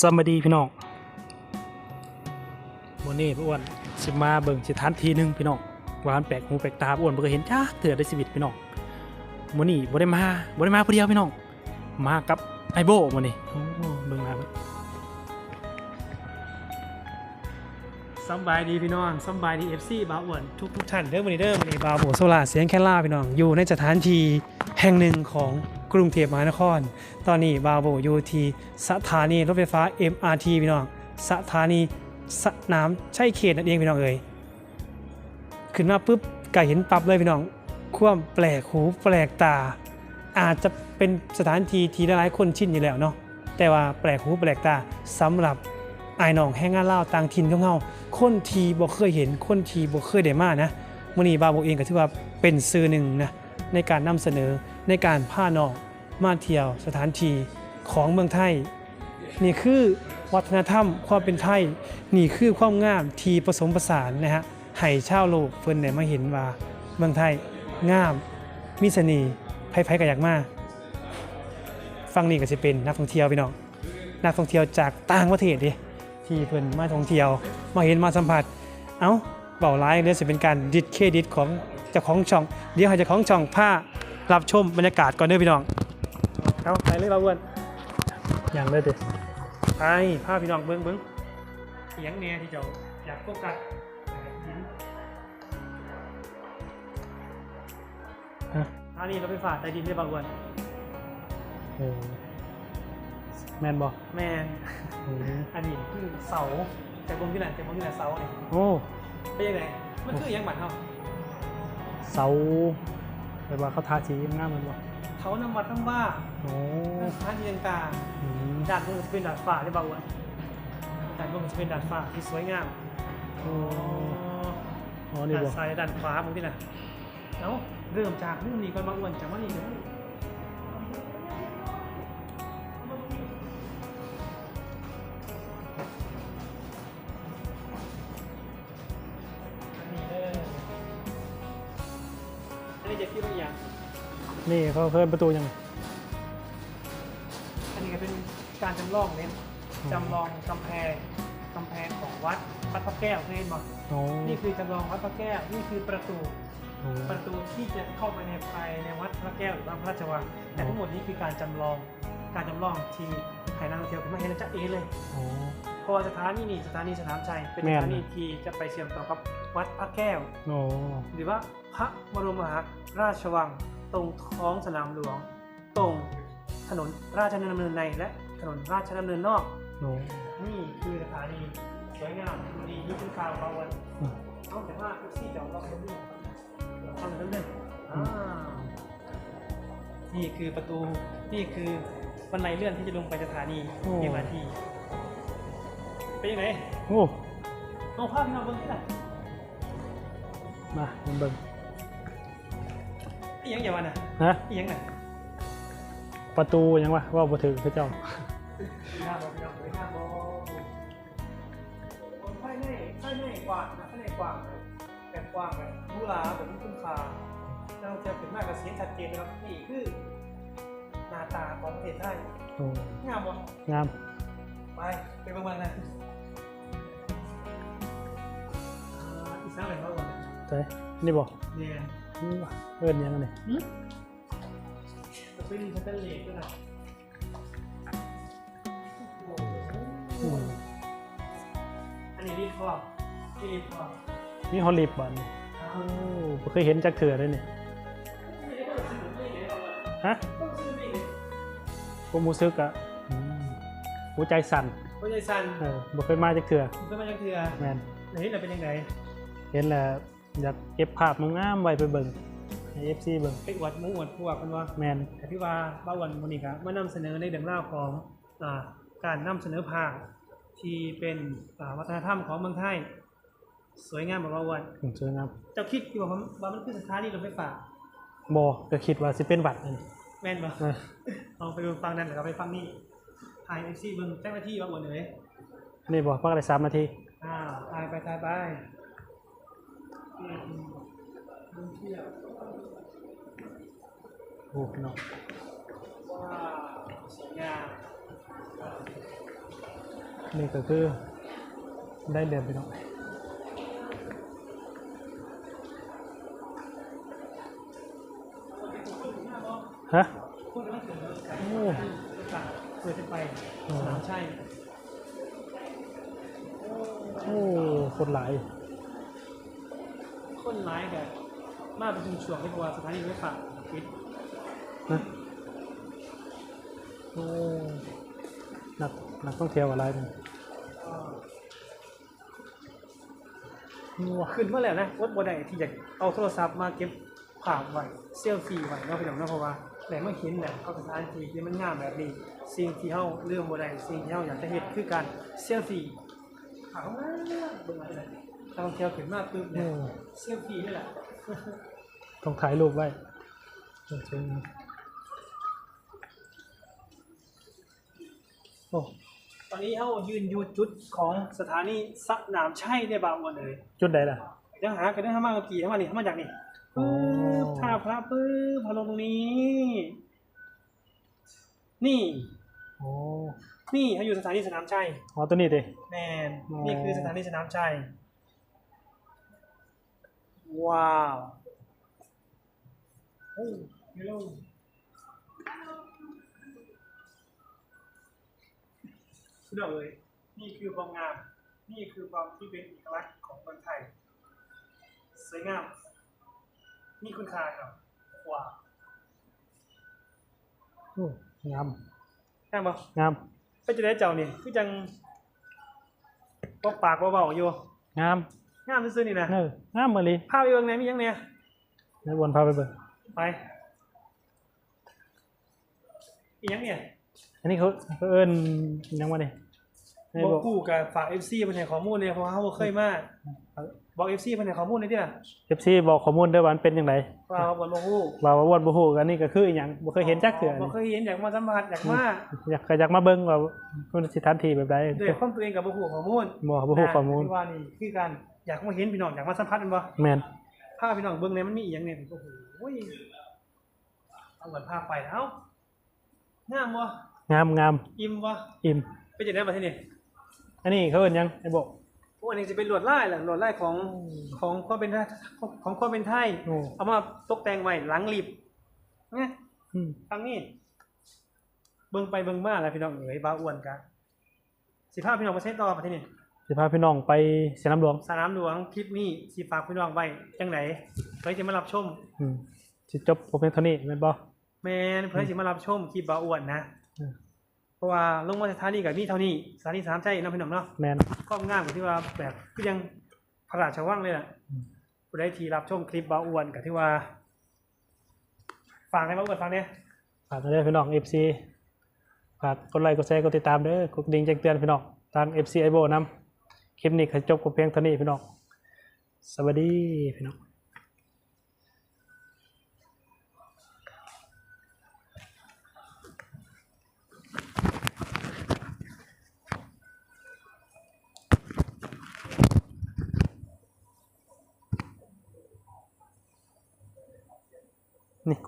สวัสดีพี่น้องวันนี้พี่อ้วนสิมาเบิ่งสิทานทีหนึงพี่น้องว่ามันแปลกหูแปลกตาพี่อ้วนบ่เคยเห็นจ้าเถื่อในชีวิตพี่น้องวันนี้บ่ได้มาบ่ได้มาผู้เดียวพี่น้อง มากับไอโบวันนี้เบิ่งมาสบายดีพี่น้องสบายดี FC บาวอ้วนทุกทุกท่านเด้อวันนี้เด้อวันนี้บาวโบโซลาเสียงแค่ล่าพี่น้องอยู่ในสถานที่แห่งหนึ่งของ กรุงเทพมหานคร ตอนนี้บาโบอยู่ที่สถานีรถไฟฟ้า MRT พี่น้องสถานีสนามใช่เขตนั่นเองพี่น้องเอ่ยขึ้นมาปุ๊บก็เห็นปั๊บเลยพี่น้องความแปลกหูแปลกตา อาจจะเป็นสถานที่ที่หลายคนชินอยู่แล้วเนาะแต่ว่าแปลกหูแปลกตาสำหรับไอ้น้องแห้งงานเล่าต่างถิ่นของเฮาคนทีบ่เคยเห็นคนทีบ่เคยได้มานะมื้อนี้บาโบเองก็ถือว่าเป็นสื่อหนึ่งนะในการนำเสนอในการพาน้อง มาเที่ยวสถานที่ของเมืองไทย นี่คือวัฒนธรรมความเป็นไทย นี่คือความงามที่ผสมผสานนะฮะให้ชาวโลกเพิ่นได้มาเห็นว่าเมืองไทยงาม มีเสน่ห์ไผๆก็อยากมาฟังนี่ก็จะเป็นนักท่องเที่ยวพี่น้องนักท่องเที่ยวจากต่างประเทศดิที่เพิ่นมาท่องเที่ยว มาเห็นมาสัมผัส เอ้าเบาร้ายเลยจะเป็นการดิดเครดิตของเจ้าของช่อง เดี๋ยวให้เจ้าของช่องพารับชมบรรยากาศก่อนเด้อพี่น้อง เอาไปเลยเราอ้วนอย่างเลยเด้ไปพาพี่น้องเบิ้งเบิ้งเสียงเนี่ยที่เจ้าอยากโฟกัสฮะอันนี้เราไปฝากใต้ดินได้บางวันเออแมนบอกแมนอันนี้คือเสาแต่บนที่ไหนแต่บนที่ไหนเสาเนี่ยโอ้เป็นยังไงมันคือยังหมันเนาะเสาไปว่าเขาทาสีงามมันบอก เขานำวัดทั้งว่าโอ้พระเนียงกาอืมด่านบนจะเป็นดาดฟ้าได้บางวันด่านบนจะเป็นดาดฟ้าที่สวยงามโอ้อ๋อนี่ด้านบอกซ้ายและด้านขวาบนที่ไหนเอ้าเริ่มจากมุมนี้ก่อนมาอ้วนจากมุมนี้เดี๋ย นี่เขาเพิ่มประตูยังไงอันนี้ก็เป็นการจำลองเนี่ยจำลองกำแพงกำแพงของวัดวัดพระแก้วเคยเห็นบ่โอ้นี่คือจำลองวัดพระแก้วนี่คือประตู โอ้ประตูที่จะเข้าไปในภายในวัดพระแก้วหรือวัดพระราชวังแต่ทั้งหมดนี้คือการจำลองการจำลองที่ให้นักท่องเที่ยวขึ้นมาเห็นแล้วจะเอเลย โอ้ เพราะว่าสถานีนี่สถานีสนามชัยเป็นแม่สน ถานีที่จะไปเชื่อมต่อกับวัดพระแก้ว โอ้ หรือว่าพระบรมมหาราชวัง ตรงท้องสนามหลวง ตรงถนนราชดำเนินในและถนนราชดำเนินนอกโอ้นี่คือสถานีสวยงามดีนี่คือข่าวเราวันอืมเอาแต่ว่าทุกที่จะเราไปดูเราทำเรื่องๆอ่านี่คือประตูนี่คือบันไดเลื่อนที่จะลงไปสถานีเอ็มอาร์ทีเป็นยังไงโอ้เอาภาพที่เราเบิ่งที่ไหนมาเบิ่ง อีหยังอย่าวันน่ะฮะอีหยังน่ะประตูยังวะว่าบ่ถือพระเจ้าหน้าบอกพี่น้องเลยหน้าบอกไฟในไฟในกว้างนะไฟในกว้างแบบกว้างแบบหรูหราแบบมีคุณค่าเราจะเป็นมากกับเสียงชัดเจนนะครับนี่คือหน้าตาของประเทศไทยโอ้งามบ่งามไปไปเบิ่งมันนะอ่าอีสานเป็นเท่าไหร่ใช่นี่บอกเนี่ย นี่วะเอิ้นยังไงนี่หืมจะเป็นสแตนเลสด้วยนะโอ้โหอืมอันนี้รีบครอบนี่รีบครอบนี่ฮอลลีบบันโอ้บ่เคยเห็นจักเถื่อเลยนี่ฮะผมรู้สึกอะอืมหัวใจสั่นพ่อใหญ่สันเออบ่เคยมาจักเถื่อมันก็มาจากเถื่อแมนไหนเราเป็นยังไงเห็นแล้ว อยากเก็บภาพงามๆไว้ไปเบิ่งให้ FC เบิ่งไปอวดหมูอวดพวกกันว่าแมนแต่พี่ว่าบ้าวันวันนี้ครับมานำเสนอในเรื่องราวของอ่าการนำเสนอภาพที่เป็นอ่าวัฒนธรรมของเมืองไทย สวยงามแบบบ้าวันผมสวยงามเจ้าคิดที่ว่ามันว่ามันคือสถานีรถไฟฟ้าบ่ก็คิดว่าสิเป็นวัดนั่นแม่นปะเออเอาไปดูฟังนั่นแล้วก็ไปฟังนี่ถ่ายเอฟซีเบิ้งเจ้าหน้าที่บ้าวันเลยนี่บ่พักได้3นาที อ่าถ่ายไปถ่ายไป อืมอืมเที่ยวโอ้พี่น้องว้าวสวยงามนี่ก็คือได้เดินไปเนาะฮะพูดแล้วถึงโอ้เปิดจะไปสนามใช่ โอ้ คนหลาย คนร้ายแบบมาเป็นช่วงที่เพราะว่าสถานีรถไฟปิดนะโอ้นักนักท่องเที่ยวอะไรเนี่ยก็ขึ้นเมื่อไหร่นะรถบัวใดที่อยากเอาโทรศัพท์มาเก็บภาพไว้เซลฟี่ไว้เนาะพี่น้องเนาะเพราะว่าแหล่งมาเห็นแหละเขาสถานที่ที่มันงามแบบนี้สิ่งที่เฮาเรื่องบัวใดสิ่งที่เฮาอยากจะเฮ็ดคือการเซลฟี่เอามาเบิ่งอะไรนัก ท่องเที่ยวขึ้นมาปุ๊บเนี่โอ้ยเซลฟี่นี่แหละต้องถ่ายรูปไว้จริงโอ้ตอนนี้เฮายืนอยู่จุดของสถานีสนามชัยได้บางวันเลยจุดใดล่ะยังหากันได้ทำมาเมื่อกี้ทำมานี่ทำมาจากนี่อ๋อปึ๊บท่าพระปึ๊บพอลงตรงนี้ นี่โอ้นี่เขาอยู่สถานีสนามชัยอ๋อตัวนี้ดิแมนอ๋อนี่คือสถานีสนามชัย ว้าวโอ้ฮัลโหลสุดยอดเลยนี่คือความงาม นี่คือความที่เป็นเอกลักษณ์ของคนไทย สวยงาม นี่คุณค่าครับว้าวโอ้งามแค่บงามไปจะได้เจ้านี่คือจังบอกปากเบาๆอยู่งาม งามซื่อๆนี่นะเอองามมาเลยภาพอีกเบิ่งไหนมีหยังเนี่ยในวนพาไปเบิ่งไปอีกหยังเนี่ยอันนี้เขาเขาเอิ้นหยังวะนี่ให้บอกบอกกูกับฝาก FC เพิ่นให้ข้อมูลเลยเพราะว่าเฮาบ่เคยมา บอก FC เพิ่นให้ข้อมูลเลยติล่ะเอฟซีบอกข้อมูลด้วยว่ามันเป็นยังไงว่าเฮาบ่รู้ว่าว่าวนบ่ฮู้กันนี่ก็คืออหยังบ่เคยเห็นจักเทื่อบ่นี่เคยเห็นอยากมาสัมผัสอยากมาอยากก็อยากมาเบิ่งว่ามันสถานที่แบบใดด้วยความตัวเองกับบ่ฮู้ข้อมูลบ่บ่ฮู้ข้อมูลที่ว่านี่คือการอยากมาเห็นพี่น้องอยากมาสัมผัสมันบ่แม่นพาพี่น้องเบิ่งในมันมีอีหยังเนี่ยโอ้โหเอาเหมือนพาไปเอ้างามบ่งามงามอิ่มบ่อิ่มไปจังได๋บัดทีนี้อันนี้เขาเอิ้นหยังไอ้บอกโอ้อันนี้จะเป็นลวดลายแหละลวดลายของของความเป็นไทยของความเป็นไทยโอ้เอามาตกแต่งไว้หลังลิฟต์ไงอืมทางนี้เบิ่งไปเบิ่งมาแล้วพี่น้องเอ๋ยบ้าอ้วนกันสิพาพี่น้องมาใช้ต่อบัดทีนี้สิพาพี่น้องไปสนามหลวง สนามหลวงคลิปนี้สิฝากพี่น้องไว้จังไหนเพื่อจะมารับชมอืมสิจบผมเป็นเท่านี้แม่นบ่แมนเพื่อจะมารับชมคลิปบ้าอ้วนนะอืมเพราะว่าลงมาสถานีกับนี่เท่านี้สถานีสามใจเนาะพี่น้องเนาะแม่น ก็งามกว่าที่ว่าแบบก็ยังพระราชวังเลยแหละอืมผู้ได้ทีรับชมคลิปบ้าอ้วนกับที่ว่าฟังให้บ้าอ้วนฟังเนี่ยฝากด้วยพี่น้อง FC ฝากกดไลค์กดแชร์กดติดตามเด้อกดกระดิ่งแจ้งเตือนพี่น้องทาง FC ไอโบนำคลิปนี้ขอจบกับเพียงเท่านี้พี่น้องสวัสดีพี่น้อง